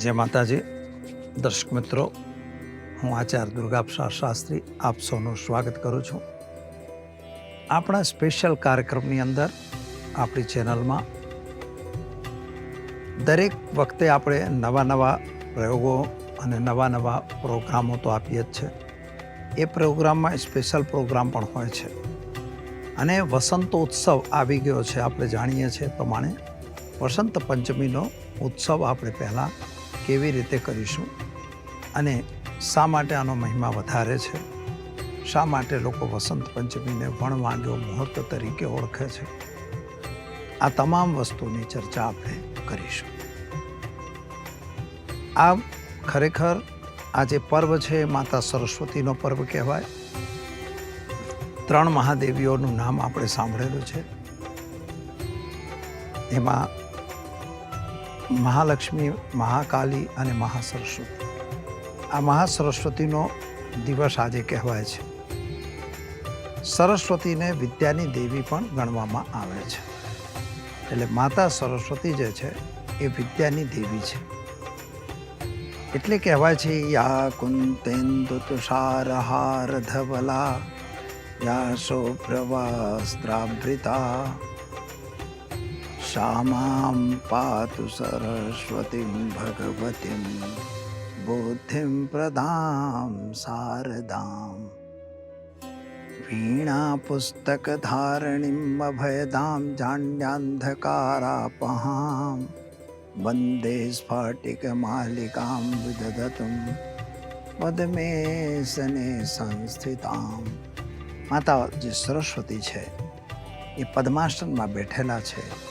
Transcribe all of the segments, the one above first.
જય માતાજી. દર્શક મિત્રો, હું આચાર્ય દુર્ગાપ્રસાદ શાસ્ત્રી આપ સૌનું સ્વાગત કરું છું. આપણા સ્પેશિયલ કાર્યક્રમની અંદર આપણી ચેનલમાં દરેક વખતે આપણે નવા નવા પ્રયોગો અને નવા નવા પ્રોગ્રામો તો આપીએ જ છે. એ પ્રોગ્રામમાં સ્પેશિયલ પ્રોગ્રામ પણ હોય છે. અને વસંતોત્સવ આવી ગયો છે, આપણે જાણીએ છીએ પ્રમાણે. વસંત પંચમીનો ઉત્સવ આપણે પહેલાં કેવી રીતે કરીશું અને શા માટે આનો મહિમા વધારે છે? શા માટે લોકો વસંત પંચમીને વણવાંગ્યો મુહૂર્ત તરીકે ઓળખે છે? આ તમામ વસ્તુની ચર્ચા આપણે કરીશું. આ ખરેખર આ જે પર્વ છે એ માતા સરસ્વતીનો પર્વ કહેવાય. ત્રણ મહાદેવીઓનું નામ આપણે સાંભળેલું છે. એમાં મહાલક્ષ્મી, મહાકાલી અને મહાસરસ્વતી. આ મહાસરસ્વતીનો દિવસ આજે કહેવાય છે. સરસ્વતીને વિદ્યાની દેવી પણ ગણવામાં આવે છે. એટલે માતા સરસ્વતી જે છે, એ વિદ્યાની દેવી છે. એટલે કહેવાય છે, યા કુંતેન્દુ તુષારહાર ધવલા યા શોભ્રવસ્ત્રાભૃતા શામાં પાતુ सरस्वतीं ભગવતીં बुद्धिं प्रदां શારદામ વીણા अभयदां અભયદામ वन्दे स्फाटिकमालिकां विदधतुं પદ્મેશને સંસ્થિતામ માતા જે સરસ્વતી છે એ પદ્માસનમાં બેઠેલા છે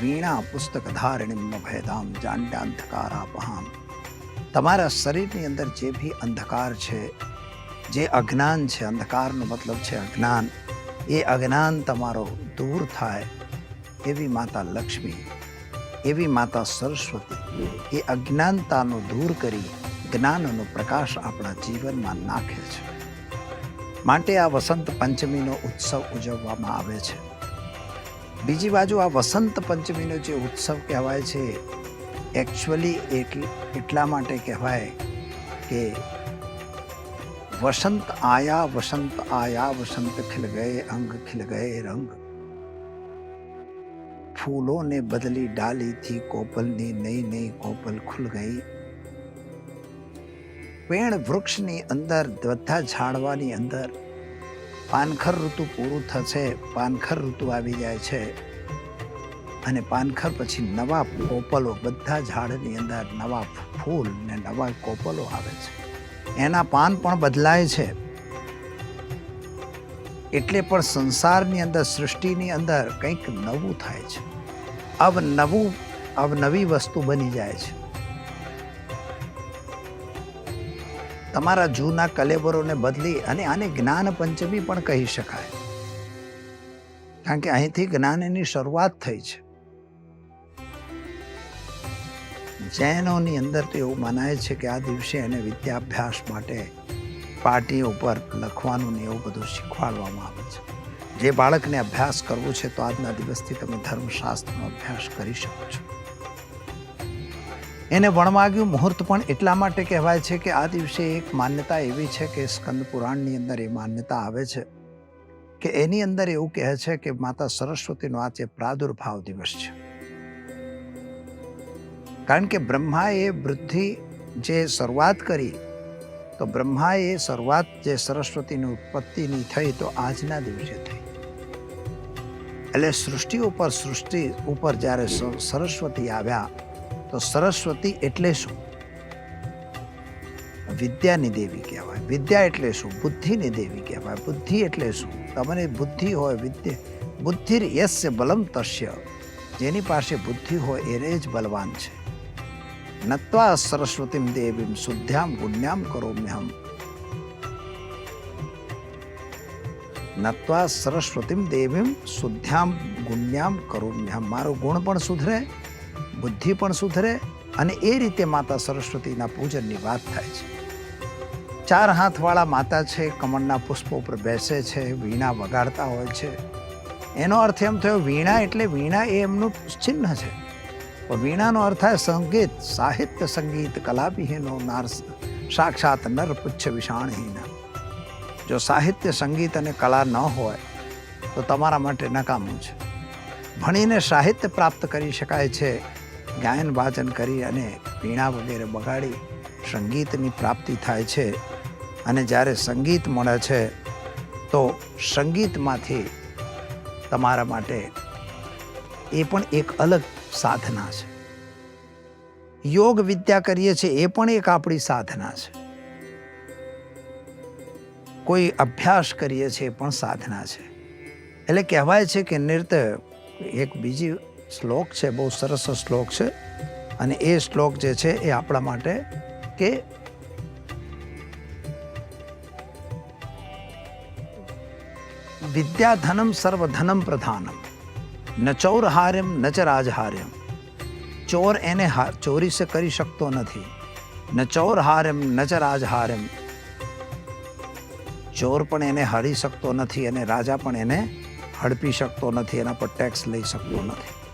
વીણા પુસ્તક ધારણીમ ભેદામ જાંડ્યાંધકારાપહામ તમારા શરીરની અંદર જે બી અંધકાર છે જે અજ્ઞાન છે અંધકારનો મતલબ છે અજ્ઞાન એ અજ્ઞાન તમારો દૂર થાય એવી માતા લક્ષ્મી એવી માતા સરસ્વતી એ અજ્ઞાનતાનો દૂર કરી જ્ઞાનનો પ્રકાશ આપણા જીવનમાં નાખે છે માટે આ વસંત પંચમીનો ઉત્સવ ઉજવવામાં આવે છે। બીજી બાજુ આ વસંત પંચમીનો જે ઉત્સવ કહેવાય છે એકચ્યુઅલી એટલા માટે કહેવાય કે વસંત આયા વસંત આયા, વસંત ખિલ ગયે, અંગ ખિલ ગયે રંગ. ફૂલોને બદલી ડાલી થી કોપલની નઈ નઈ કોપલ ખુલ ગઈ. પેણ વૃક્ષની અંદર, બધા ઝાડવાની અંદર પાનખર ઋતુ પૂરું થશે, પાનખર ઋતુ આવી જાય છે. અને પાનખર પછી નવા કોપલો બધા ઝાડની અંદર નવા ફૂલ ને નવા કોપલો આવે છે. એના પાન પણ બદલાય છે. એટલે પણ સંસારની અંદર, સૃષ્ટિની અંદર કંઈક નવું થાય છે. અવ નવું અવ વસ્તુ બની જાય છે. તમારા જૂના કલેબરોને બદલી અને આને જ્ઞાન પંચમી પણ કહી શકાય. કારણ કે અહીંથી જ્ઞાનની શરૂઆત થઈ છે. જૈનોની અંદર તો એવું મનાય છે કે આ દિવસે એને વિદ્યાભ્યાસ માટે પાર્ટી ઉપર લખવાનું ને એવું બધું શીખવાડવામાં આવે છે. જે બાળકને અભ્યાસ કરવો છે તો આજના દિવસથી તમે ધર્મશાસ્ત્રનો અભ્યાસ કરી શકો છો. એને વણવાગ્યું. મુહૂર્ત પણ એટલા માટે કહેવાય છે કે આ દિવસે એક માન્યતા એવી છે કે સ્કંદ પુરાણની અંદર એ માન્યતા આવે છે કે એની અંદર એવું કહે છે કે માતા સરસ્વતીનો આ જે પ્રાદુર્ભાવ દિવસ છે. કારણ કે બ્રહ્માએ વૃદ્ધિ જે શરૂઆત કરી, તો બ્રહ્માએ શરૂઆત જે સરસ્વતીની ઉત્પત્તિની થઈ, તો આજના દિવસે થઈ. એટલે સૃષ્ટિ ઉપર સૃષ્ટિ ઉપર જ્યારે સરસ્વતી આવ્યા તો સરસ્વતી એટલે શું? વિદ્યાની દેવી કહેવાય. વિદ્યા એટલે શું? બુદ્ધિની દેવી કહેવાય. બુદ્ધિ એટલે શું? તમને બુદ્ધિ હોય, વિદ્યા બુદ્ધિ યસ્ય બલમ તસ્ય. જેની પાસે બુદ્ધિ હોય, એને જ બલવાન છે. નત્વા સરસ્વતીમ દેવીમ શુદ્ધ્યામ પુણ્યામ કરોમ્યહમ. નત્વા સરસ્વતીમ દેવીમ શુદ્ધ્યામ ગુણ્યામ કરોમ્યહમ. મારો ગુણ પણ સુધરે? બુદ્ધિ પણ સુધરે અને એ રીતે માતા સરસ્વતીના પૂજનની વાત થાય છે. ચાર હાથવાળા માતા છે, કમળના પુષ્પો ઉપર બેસે છે, વીણા વગાડતા હોય છે. એનો અર્થ એમ થયો, વીણા એટલે વીણા એ એમનું ચિહ્ન છે. પણ વીણાનો અર્થ થાય સંગીત, સાહિત્ય સંગીત, કલાવિહીનો નાર સાક્ષાત નર પુચ્છ વિષાણહીન જો સાહિત્ય સંગીત અને કલા ન હોય, તો તમારા માટે નકામું છે. ભણીને સાહિત્ય પ્રાપ્ત કરી શકાય છે ગાયન વાચન કરી અને પીણા વગેરે બગાડી સંગીતની પ્રાપ્તિ થાય છે. અને જ્યારે સંગીત મળે છે, તો સંગીતમાંથી તમારા માટે એ પણ એક અલગ સાધના છે. યોગ વિદ્યા કરીએ છીએ, એ પણ એક આપણી સાધના છે. કોઈ અભ્યાસ કરીએ છીએ, એ પણ સાધના છે. એટલે કહેવાય છે કે નૃત્ય એક બીજી શ્લોક છે, બહુ સરસ શ્લોક છે. અને એ શ્લોક જે છે એ આપણા માટે કે વિદ્યાધનમ સર્વધનમ પ્રધાનમ. ન ચૌર હાર્યમ ન ચ રાજહાર્યમ. ચોર એને ચોરી સે કરી શકતો નથી. ન ચોર હાર્યમ ન ચ રાજહાર્યમ. ચોર પણ એને હરી શકતો નથી અને રાજા પણ એને હડપી શકતો નથી, એના પર ટેક્સ લઈ શકતો નથી.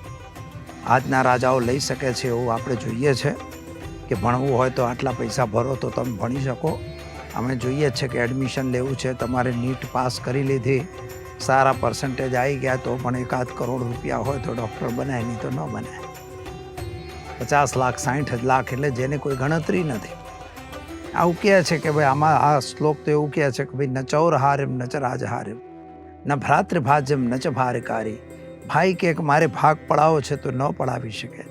આજના રાજાઓ લઈ શકે છે એવું આપણે જોઈએ છે કે ભણવું હોય તો આટલા પૈસા ભરો તો તમે ભણી શકો. અમે જોઈએ છે કે એડમિશન લેવું છે, તમારે નીટ પાસ કરી લીધી, સારા પર્સન્ટેજ આવી ગયા તો પણ એકાદ કરોડ રૂપિયા હોય તો ડૉક્ટર બનાય, નહીં તો ન બને પચાસ લાખ સાઠ લાખ એટલે જેને કોઈ ગણતરી નથી. આવું કહે છે કે ભાઈ આમાં આ શ્લોક તો એવું કહે છે કે ભાઈ ન ચૌર હારેમ ન ચ રાજહાર્યમ, ન ભ્રાતૃભાજ્યમ, ન ચ ભારિકારી. ભાઈ કે મારે ભાગ પડાવો છે તો ન પડાવી શકે.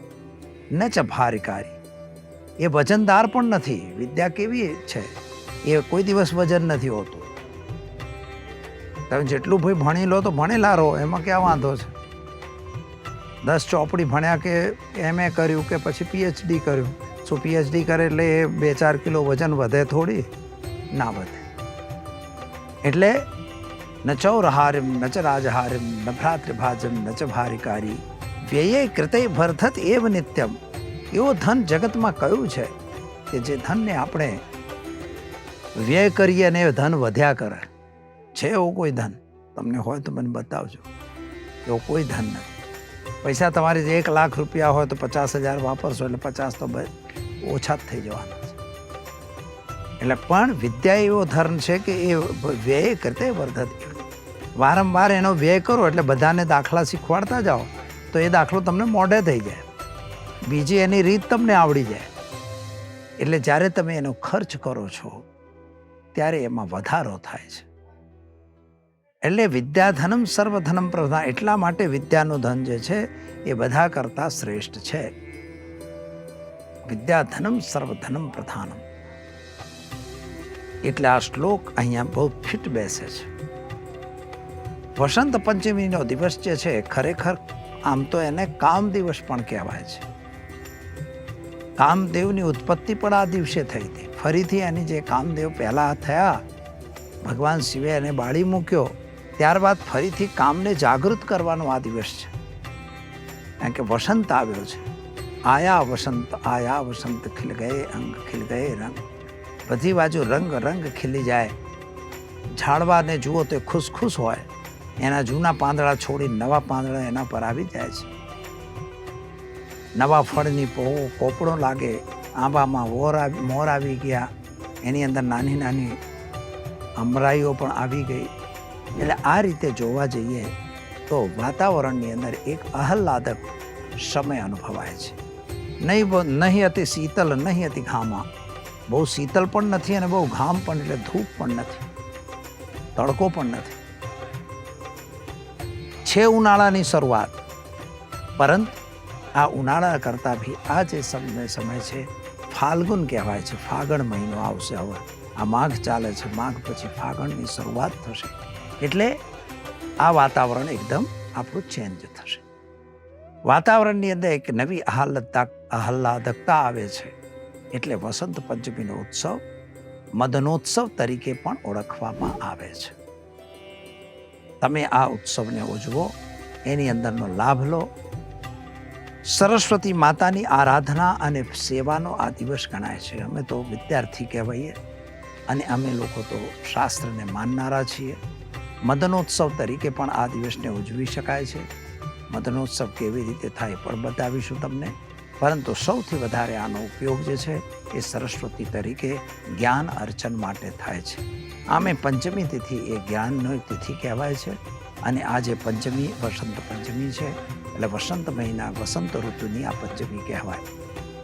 ન ચ ભારિકારી એ વજનદાર પણ નથી, વિદ્યા કેવી છે? એ કોઈ દિવસ વજન નથી હોતું. તમે જેટલું ભાઈ ભણી લો તો ભણેલા રહો, એમાં ક્યાં વાંધો છે? દસ ચોપડી ભણ્યા કે એમએ કર્યું કે પછી પીએચડી કર્યું. શું પીએચડી કરે એટલે એ બે ચાર કિલો વજન વધે થોડી? ના વધે. એટલે ન ચૌરહાર્યમ ન ચ રાજહાર્યમ ન ભ્રાતૃભાજમ ન ચ ભારિકારી વ્યયે કૃતે ભરથત એવ નિત્યમ એવો ધન જગતમાં કયું છે? કે જે ધનને આપણે વ્યય કરીએ અને ધન વધ્યા કરે. છે એવો કોઈ ધન? તમને હોય તો મને બતાવજો. એવો કોઈ ધન નથી. પૈસા તમારી જે એક લાખ રૂપિયા હોય તો પચાસ હજાર વાપરશો એટલે પચાસ તો ઓછા જ થઈ જવાના એટલે પણ વિદ્યા એવો ધર્મ છે કે એ વ્યય કરતે વર્ધત. વારંવાર એનો વ્યય કરો એટલે બધાને દાખલા શીખવાડતા જાઓ, તો એ દાખલો તમને મોઢે થઈ જાય. બીજી એની રીત તમને આવડી જાય. એટલે જ્યારે તમે એનો ખર્ચ કરો છો, ત્યારે એમાં વધારો થાય છે. એટલે વિદ્યાધનમ સર્વધનમ પ્રધાન, એટલા માટે વિદ્યાનું ધન જે છે, એ બધા કરતાં શ્રેષ્ઠ છે. વિદ્યાધનમ સર્વધનમ પ્રધાનમ. એટલે આ શ્લોક અહીંયા બહુ ફિટ બેસે છે. વસંત પંચમીનો દિવસ જે છે, ખરેખર આમ તો એને કામ દિવસ પણ કહેવાય છે. કામદેવની ઉત્પત્તિ પણ આ દિવસે થઈ હતી. ફરીથી એની જે કામદેવ પહેલા થયા, ભગવાન શિવે એને બાળી મૂક્યો, ત્યારબાદ ફરીથી કામને જાગૃત કરવાનો આ દિવસ છે. કારણ કે વસંત આવ્યો છે. આયા વસંત આયા વસંત, ખીલ ગયે અંગ, ખીલ ગયે રંગ. બધી બાજુ રંગ રંગ ખીલી જાય. ઝાડવાને જુઓ તો ખુશ ખુશ હોય. એના જૂના પાંદડા છોડી નવા પાંદડા એના પર આવી જાય છે. નવા ફળની પો, પોપડો લાગે, આંબામાં વોર મોર આવી ગયા, એની અંદર નાની નાની અમરાઈઓ પણ આવી ગઈ. એટલે આ રીતે જોવા જઈએ તો વાતાવરણની અંદર એક આહલાદક સમય અનુભવાય છે. નહીં નહીં અતિ શીતલ, નહીં અતિ ઘામા. બહુ શીતલ પણ નથી અને બહુ ઘામ પણ એટલે ધૂપ પણ નથી. તડકો પણ નથી. છે ઉનાળાની શરૂઆત. પરંતુ આ ઉનાળા કરતાં બી આ જે સમય સમય છે, ફાલ્ગુન કહેવાય છે. ફાગણ મહિનો આવશે હવે. આ માઘ ચાલે છે. માઘ પછી ફાગણની શરૂઆત થશે. એટલે આ વાતાવરણ એકદમ આપણું ચેન્જ થશે. વાતાવરણની અંદર એક નવી આહલાદક આહલાદકતા આવે છે. એટલે વસંત પંચમીનો ઉત્સવ મદનોત્સવ તરીકે પણ ઓળખવામાં આવે છે. તમે આ ઉત્સવને ઉજવો, એની અંદરનો લાભ લો. સરસ્વતી માતાની આરાધના અને સેવાનો આ દિવસ ગણાય છે. અમે તો વિદ્યાર્થી કહેવાઈએ અને અમે લોકો તો શાસ્ત્રને માનનારા છીએ. મદનોત્સવ તરીકે પણ આ દિવસને ઉજવી શકાય છે. મદનોત્સવ કેવી રીતે થાય પણ બતાવીશું તમને. પરંતુ સૌથી વધારે આનો ઉપયોગ જે છે એ સરસ્વતી તરીકે જ્ઞાન અર્ચન માટે થાય છે. આમે પંચમી તિથિ એ જ્ઞાનનો તિથિ કહેવાય છે અને આજે પંચમી, વસંત પંચમી છે. એટલે વસંત મહિના, વસંત ઋતુની આ પંચમી કહેવાય.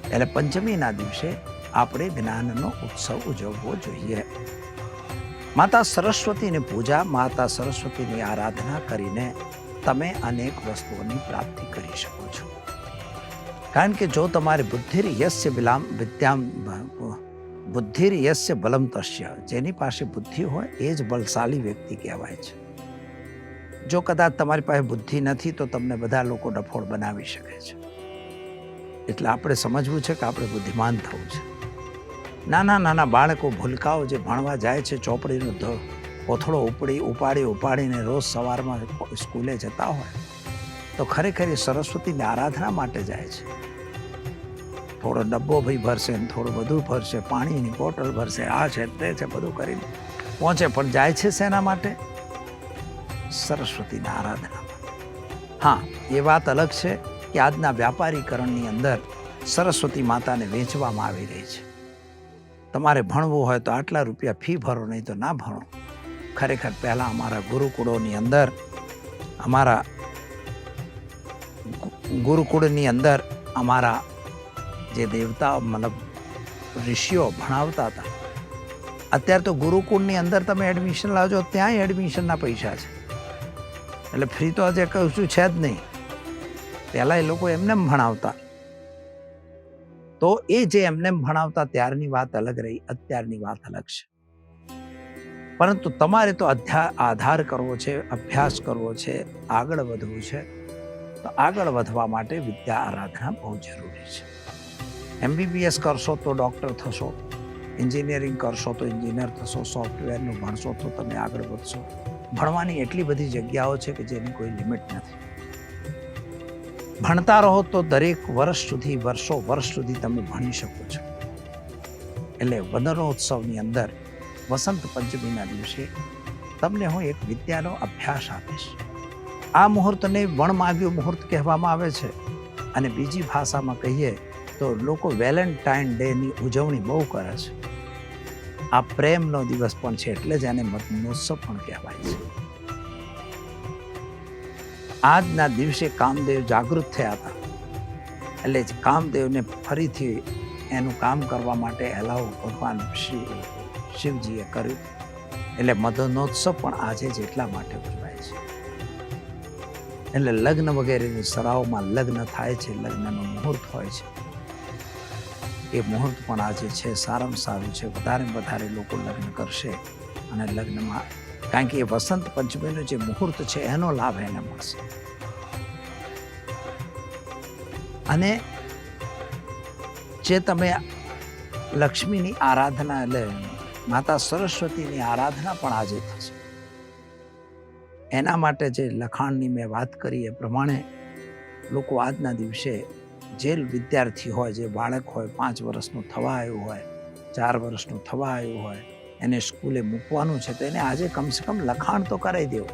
એટલે પંચમીના દિવસે આપણે જ્ઞાનનો ઉત્સવ ઉજવવો જોઈએ. માતા સરસ્વતીની પૂજા, માતા સરસ્વતીની આરાધના કરીને તમે અનેક વસ્તુઓની પ્રાપ્તિ કરી શકો છો. કારણ કે જો તમારી બુદ્ધિર યસ્ય વિલામ વિદ્યામ બુદ્ધિર યશ્ય બલમ તસ્ય. જેની પાસે બુદ્ધિ હોય એ જ બલશાલી વ્યક્તિ કહેવાય છે. જો કદાચ તમારી પાસે બુદ્ધિ નથી, તો તમને બધા લોકો ડફોડ બનાવી શકે છે. એટલે આપણે સમજવું છે કે આપણે બુદ્ધિમાન થવું છે. નાના નાના બાળકો ભૂલકાઓ જે ભણવા જાય છે, ચોપડીનો કોથળો ઉપડી, ઉપાડી, ઉપાડીને રોજ સવારમાં સ્કૂલે જતા હોય, તો ખરેખર એ સરસ્વતીની આરાધના માટે જાય છે. થોડો ડબ્બો ભાઈ ભરશે ને થોડું બધું ભરશે, પાણીની બોટલ ભરશે, આ છે, તે છે, બધું કરીને પહોંચે. પણ જાય છે શેના માટે? સરસ્વતીના આરાધના હા, એ વાત અલગ છે કે આજના વ્યાપારીકરણની અંદર સરસ્વતી માતાને વેચવામાં આવી રહી છે. તમારે ભણવું હોય તો આટલા રૂપિયા ફી ભરો, નહીં તો ના ભણો. ખરેખર પહેલાં અમારા ગુરુકુળોની અંદર, અમારા ગુરુકુળની અંદર અમારા જે દેવતા, મતલબ ઋષિઓ ભણાવતા હતા. અત્યારે તો ગુરુકુળની અંદર તમે એડમિશન લાવજો, ત્યાંય એડમિશનના પૈસા છે. એટલે ફ્રી તો આજે કશું છે જ નહીં. પહેલાં એ લોકો એમને ભણાવતા. તો એ જે એમને ભણાવતા, ત્યારની વાત અલગ રહી, અત્યારની વાત અલગ છે. પરંતુ તમારે તો અધ્યા, આધાર કરવો છે, અભ્યાસ કરવો છે, આગળ વધવું છે. તો આગળ વધવા માટે વિદ્યા આરાધના બહુ જરૂરી છે. એમબીબીએસ કરશો તો ડૉક્ટર થશો. એન્જિનિયરિંગ કરશો તો એન્જિનિયર થશો. સોફ્ટવેરનું ભણશો તો તમે આગળ વધશો. ભણવાની એટલી બધી જગ્યાઓ છે કે જેની કોઈ લિમિટ નથી. ભણતા રહો તો દરેક વર્ષ સુધી, વર્ષો વર્ષ સુધી તમે ભણી શકો છો. એટલે વનરોત્સવની અંદર વસંત પંચમીના દિવસે તમને હું એક વિદ્યાનો અભ્યાસ આપીશ. આ મુહૂર્તને વણમાગ્યું મુહૂર્ત કહેવામાં આવે છે. અને બીજી ભાષામાં કહીએ તો લોકો વેલેન્ટાઇન ડેની ઉજવણી બહુ કરે છે. આ પ્રેમનો દિવસ પણ છે એટલે જ એને મતનોત્સવ પણ કહેવાય છે. આજના દિવસે કામદેવ જાગૃત થયા હતા. એટલે કામદેવને ફરીથી એનું કામ કરવા માટે એલાવ ભગવાન શ્રી શિવજીએ કર્યું. એટલે મદનોત્સવ પણ આજે જ એટલા માટે ઉજવાય છે. એટલે લગ્ન વગેરેની સરાઓમાં લગ્ન થાય છે, લગ્નનું મુહૂર્ત હોય છે. એ મુહૂર્ત પણ આજે છે, સારામાં સારું છે. વધારે વધારે લોકો લગ્ન કરશે અને લગ્નમાં કારણ કે એ વસંત પંચમીનો જે મુહૂર્ત છે, એનો લાભ એને મળશે. અને જે તમે લક્ષ્મીની આરાધના એટલે માતા સરસ્વતીની આરાધના પણ આજે થશે. એના માટે જે લખાણની મેં વાત કરી એ પ્રમાણે લોકો આજના દિવસે જે વિદ્યાર્થી હોય, જે બાળક હોય, પાંચ વર્ષનું થવા આવ્યું હોય, ચાર વર્ષનું થવા આવ્યું હોય, એને સ્કૂલે મૂકવાનું છે, તો એને આજે કમસે કમ લખાણ તો કરાવી દેવું.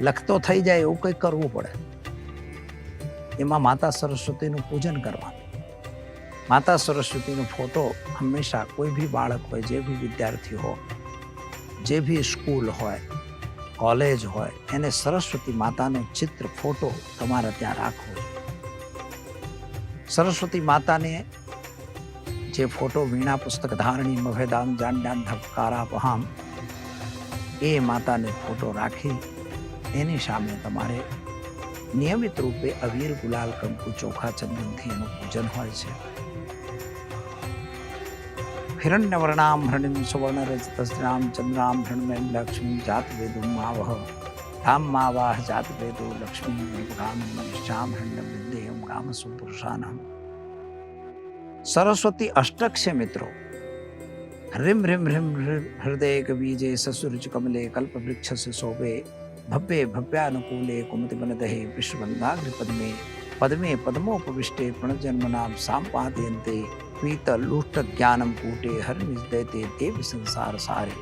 લખતો થઈ જાય એવું કંઈક કરવું પડે. એમાં માતા સરસ્વતીનું પૂજન કરવાનું. માતા સરસ્વતીનો ફોટો હંમેશા કોઈ બી બાળક હોય, જે બી વિદ્યાર્થી હોય, જે બી સ્કૂલ હોય, કોલેજ હોય, એને સરસ્વતી માતાનો ચિત્ર, ફોટો તમારે ત્યાં રાખવો સરસ્વતી માતાને જે ફોટો, વીણા પુસ્તક, ધારણી મભેદાન જાંડાન ધબકારા, પહામ, એ માતાને ફોટો રાખી એની સામે તમારે નિયમિત રૂપે અવીર, ગુલાલ, કંકુ, ચોખા ચંદનથી એનું પૂજન હોય છે. હિરણ્યવર્ણામ હૃણિમ સુવર્ણ સુવર્ણરજતસ્રામ ચંદ્રામ હૃણમયમ લક્ષ્મી જાત વેદુમ માવહ, ધામ, માવાહ જાત વેદો લક્ષ્મી ગામ નિશ્ચામ હરણ્યમ વિદ્યેયમ ગામ સુપુરુષાનમ સરસ્વતી અષ્ટક છે મિત્રો હ્રીમ હ્રીમ હ્રીમ હૃદય બીજે સસુરુચ કમલે કલ્પ વૃક્ષ શોભે ભવ્ય ભવ્યાનુકૂલે કુમતિ બનદહે વિશ્વવંદાગ્ર પદ્મે પદ્મે પદ્મોપવિષ્ટે પ્રણજન્મનામ સાંપાદયંતે પીત લુષ્ટ જ્ઞાનમ કૂટે હરિનિર્દયતે દેવી સંસાર સારે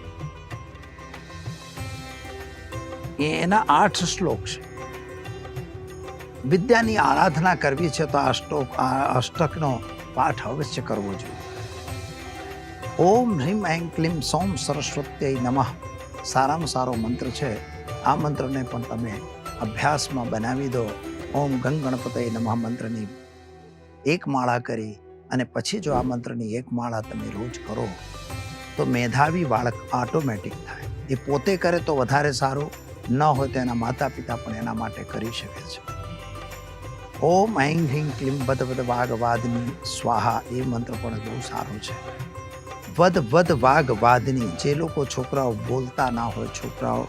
એ એના આઠ શ્લોક છે વિદ્યાની આરાધના કરવી છે તો આ અષ્ટોક આ અષ્ટકનો પાઠ અવશ્ય કરવો જોઈએ. ઓમ હ્રીમ એમ ક્લીમ સોમ સરસ્વત્ય નમઃ. સારામાં સારો મંત્ર છે. આ મંત્રને પણ તમે અભ્યાસમાં બનાવી દો. ઓમ ગંગ ગણપતય નમઃ મંત્રની એક માળા કરી અને પછી જો આ મંત્રની એક માળા તમે રોજ કરો, તો મેધાવી બાળક ઓટોમેટિક થાય. એ પોતે કરે તો વધારે સારું, ન હોય તો એના માતા પિતા પણ એના માટે કરી શકે છે. ઓમ ઐં હ્રીં ક્લીમ વદ વદ વાઘવાદની સ્વાહા, એ મંત્ર પણ બહુ સારો છે. વદ વદ વાઘવાદની જે લોકો છોકરાઓ બોલતા ના હોય છોકરાઓ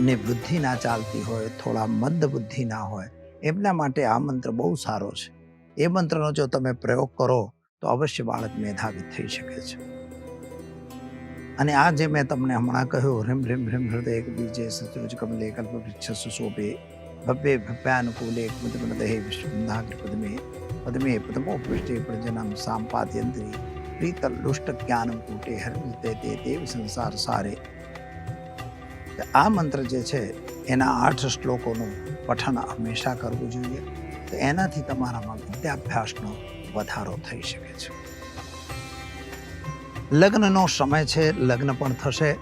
ને બુદ્ધિ ના ચાલતી હોય, થોડા મંદ બુદ્ધિ ના હોય, એમના માટે આ મંત્ર બહુ સારો છે. એ મંત્રનો જો તમે પ્રયોગ કરો, તો અવશ્ય બાળક મેધાવી થઈ શકે છે. અને આ જે મેં તમને હમણાં કહ્યું, રીમ રીમ રીમ હૃદય એક બીજે સચરુજ કમલે કલ્પ વૃક્ષ સુશોભે ભવ્ય ભવ્યાનુકૂલે કુમદમદહે વિશ્વનાગ્ર પદ્મે પદ્મે પદ્મો પૃષ્ઠે પ્રજનમ સાંપાદ્યંત્રી પ્રીતલ લુષ્ટ જ્ઞાનમ કૂટે હરિતે તે દેવ સંસાર સારે. આ મંત્ર જે છે, એના આઠ શ્લોકોનું પઠન હંમેશા કરવું જોઈએ. તો એનાથી તમારામાં વિદ્યાભ્યાસનો વધારો થઈ શકે છે. લગ્નનો સમય છે, લગ્ન પણ થશે,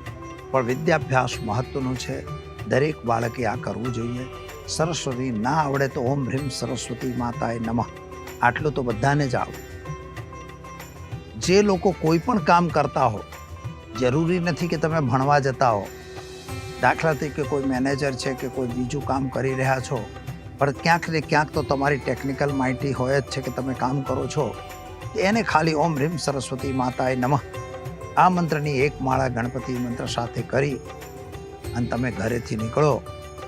પણ વિદ્યાભ્યાસ મહત્વનું છે. દરેક બાળકે આ કરવું જોઈએ. સરસ્વતી, ના આવડે તો ઓમ હ્રીમ સરસ્વતી માતાએ નમઃ. આટલું તો બધાને જ આવડે. જે લોકો કોઈ પણ કામ કરતા હો, જરૂરી નથી કે તમે ભણવા જતા હો દાખલા તરીકે કોઈ મેનેજર છે કે કોઈ બીજું કામ કરી રહ્યા છો, પણ ક્યાંક ને ક્યાંક તો તમારી ટેકનિકલ માહિતી હોય જ છે કે તમે કામ કરો છો, એને ખાલી ઓમ હ્રીમ સરસ્વતી માતાએ નમઃ. આ મંત્રની એક માળા ગણપતિ મંત્ર સાથે કરી અને તમે ઘરેથી નીકળો.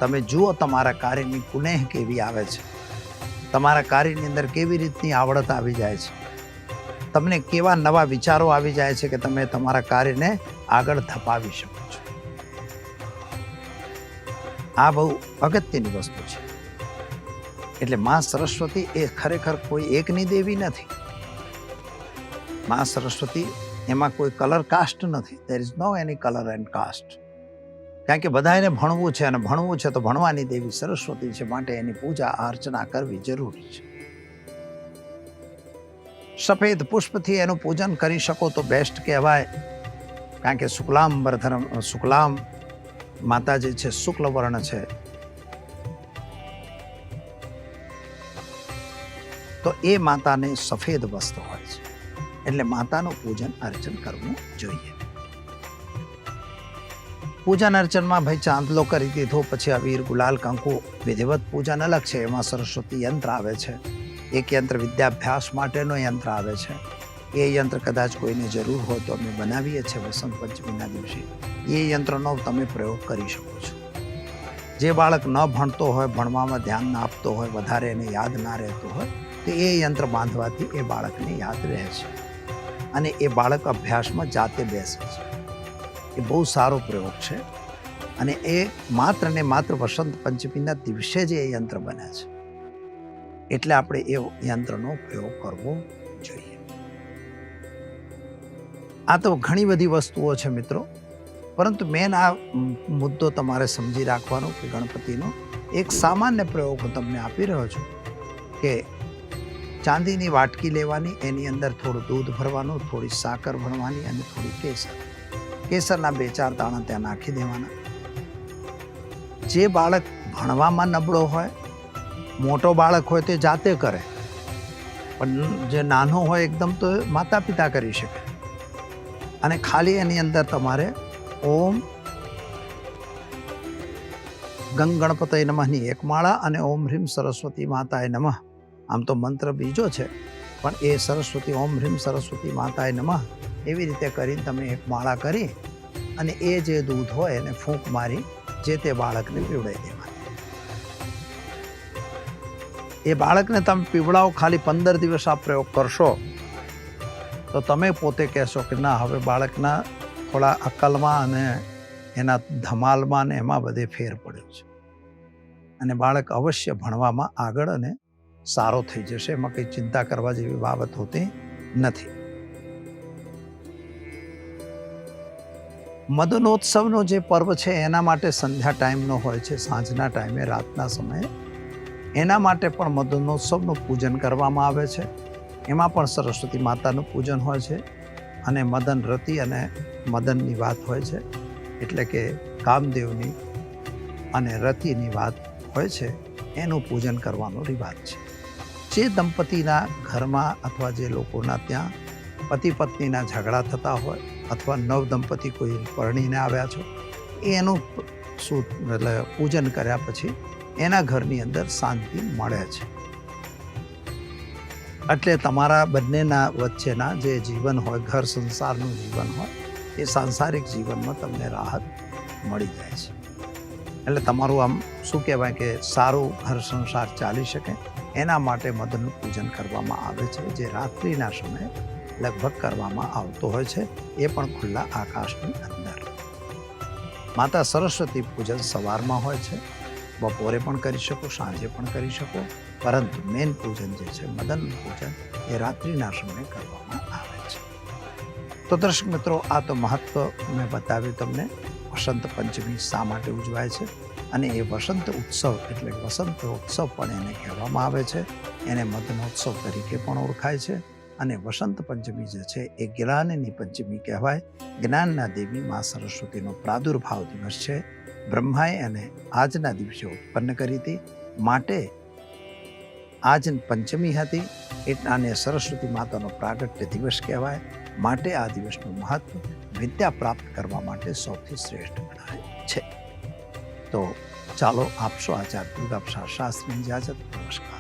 તમે જુઓ તમારા કાર્યની પુનઃ કેવી આવે છે. તમારા કાર્યની અંદર કેવી રીતની આવડત આવી જાય છે. તમને કેવા નવા વિચારો આવી જાય છે કે તમે તમારા કાર્યને આગળ ધપાવી શકો છો. આ બહુ અગત્યની વસ્તુ છે. એટલે માં સરસ્વતી એ ખરેખર કોઈ એકની દેવી નથી. માં સરસ્વતી એમાં કોઈ કલર કાસ્ટ નથી. There is no any colour and caste કારણ કે બધાને ભણવું છે અને ભણવું છે તો ભણવાની દેવી સરસ્વતી છે માટે એની પૂજા, અર્ચના કરવી જરૂરી છે. સફેદ પુષ્પથી એનું પૂજન કરી શકો તો બેસ્ટ કહેવાય. કારણ કે શુક્લામ વરધરમ શુક્લામ માતા જે છે શુક્લ વર્ણ છે. તો એ માતાને સફેદ વસ્ત્ર હોય છે. એટલે માતાનું પૂજન, અર્ચન કરવું જોઈએ. પૂજન અર્ચનમાં ભાઈ ચાંદલો કરી દીધો. પછી અબીર ગુલાલ કંકુ વિધિવત પૂજન અલગ છે એમાં સરસ્વતી યંત્ર આવે છે. એક યંત્ર વિદ્યાભ્યાસ માટેનો યંત્ર આવે છે. એ યંત્ર કદાચ કોઈને જરૂર હોય તો અમે બનાવીએ છીએ વસંત પંચમીના દિવસે. એ યંત્રનો તમે પ્રયોગ કરી શકો છો. જે બાળક ન ભણતો હોય, ભણવામાં ધ્યાન ના આપતો હોય, વધારે એને યાદ ના રહેતું હોય, તો એ યંત્ર બાંધવાથી એ બાળકને યાદ રહે છે. અને એ બાળક અભ્યાસમાં જાતે બેસે છે. એ બહુ સારો પ્રયોગ છે. અને એ માત્ર ને માત્ર વસંત પંચમીના દિવસે જ એ યંત્ર બને છે. એટલે આપણે એ યંત્રનો પ્રયોગ કરવો જોઈએ. આ તો ઘણી બધી વસ્તુઓ છે મિત્રો. પરંતુ મેન આ મુદ્દો તમારે સમજી રાખવાનો કે ગણપતિનો એક સામાન્ય પ્રયોગ હું તમને આપી રહ્યો છું કે ચાંદીની વાટકી લેવાની, એની અંદર થોડું દૂધ ભરવાનું, થોડી સાકર ભરવાની અને થોડી કેસર. કેસરના બે ચાર દાણા ત્યાં નાખી દેવાના. જે બાળક ભણવામાં નબળો હોય, મોટો બાળક હોય તે જાતે કરે. પણ જે નાનો હોય એકદમ તો માતા પિતા કરી શકે. અને ખાલી એની અંદર તમારે ઓમ ગંગ ગણપતય નમઃની એક માળા અને ઓમ હ્રીમ સરસ્વતી માતાએ નમઃ. આમ તો મંત્ર બીજો છે, પણ એ સરસ્વતી, ઓમ હ્રીમ સરસ્વતી માતાએ નમઃ એવી રીતે કરીને તમે એક માળા કરી અને એ જે દૂધ હોય એને ફૂંક મારી જે તે બાળકને પીવડાવી દેવાની. એ બાળકને તમે પીવડાવો, ખાલી પંદર દિવસ આ પ્રયોગ કરશો, તો તમે પોતે કહેશો કે ના, હવે બાળકના થોડા અકલમાં અને એના ધમાલમાં ને એમાં બધે ફેર પડ્યો છે. અને બાળક અવશ્ય ભણવામાં આગળ અને સારો થઈ જશે, એમાં કંઈ ચિંતા કરવા જેવી બાબત હોતી નથી. મદનોત્સવનો જે પર્વ છે, એના માટે સંધ્યા ટાઈમનો હોય છે, સાંજના ટાઈમે, રાતના સમયે. એના માટે પણ મદનોત્સવનું પૂજન કરવામાં આવે છે. એમાં પણ સરસ્વતી માતાનું પૂજન હોય છે અને મદન રતિ અને મદનની વાત હોય છે. એટલે કે કામદેવની અને રતિની વાત હોય છે, એનું પૂજન કરવાનો રિવાજ છે. જે દંપતીના ઘરમાં અથવા જે લોકોના ત્યાં પતિ પત્નીના ઝઘડા થતા હોય અથવા નવ દંપતી કોઈ પરણીને આવ્યા છો, એનું શું એટલે પૂજન કર્યા પછી એના ઘરની અંદર શાંતિ મળે છે. એટલે તમારા બંનેના વચ્ચેના જે જીવન હોય, ઘર સંસારનું જીવન હોય, એ સાંસારિક જીવનમાં તમને રાહત મળી જાય છે. એટલે તમારું આમ શું કહેવાય કે સારું ઘર સંસાર ચાલી શકે, એના માટે મદનનું પૂજન કરવામાં આવે છે, જે રાત્રિના સમયે લગભગ કરવામાં આવતો હોય છે, એ પણ ખુલ્લા આકાશની અંદર. માતા સરસ્વતી પૂજન સવારમાં હોય છે, બપોરે પણ કરી શકો, સાંજે પણ કરી શકો, પરંતુ મેન પૂજન જે છે, મદન પૂજન એ રાત્રિના સમયે કરવામાં આવે છે. તો દર્શક મિત્રો, આ તો મહત્વ મેં બતાવ્યું તમને, વસંત પંચમી શા માટે ઉજવાય છે? અને એ વસંત ઉત્સવ એટલે વસંત ઉત્સવ પણ એને કહેવામાં આવે છે, એને મદનોત્સવ તરીકે પણ ઓળખાય છે. અને વસંત પંચમી જે છે એ જ્ઞાનની પંચમી કહેવાય. જ્ઞાનના દેવી મા સરસ્વતીનો પ્રાદુર્ભાવ દિવસ છે. બ્રહ્માએ એને આજના દિવસે ઉત્પન્ન કરી હતી. માટે આજ પંચમી હતી. એટલે આને સરસ્વતી માતાનો પ્રાગટ્ય દિવસ કહેવાય. માટે આ દિવસનું મહત્વ વિદ્યા પ્રાપ્ત કરવા માટે સૌથી શ્રેષ્ઠ ગણાય છે. તો ચાલો આપશો આચાર્ય દુર્ગા પ્રસાદ શાસ્ત્રીની ઇજાજત નમસ્કાર.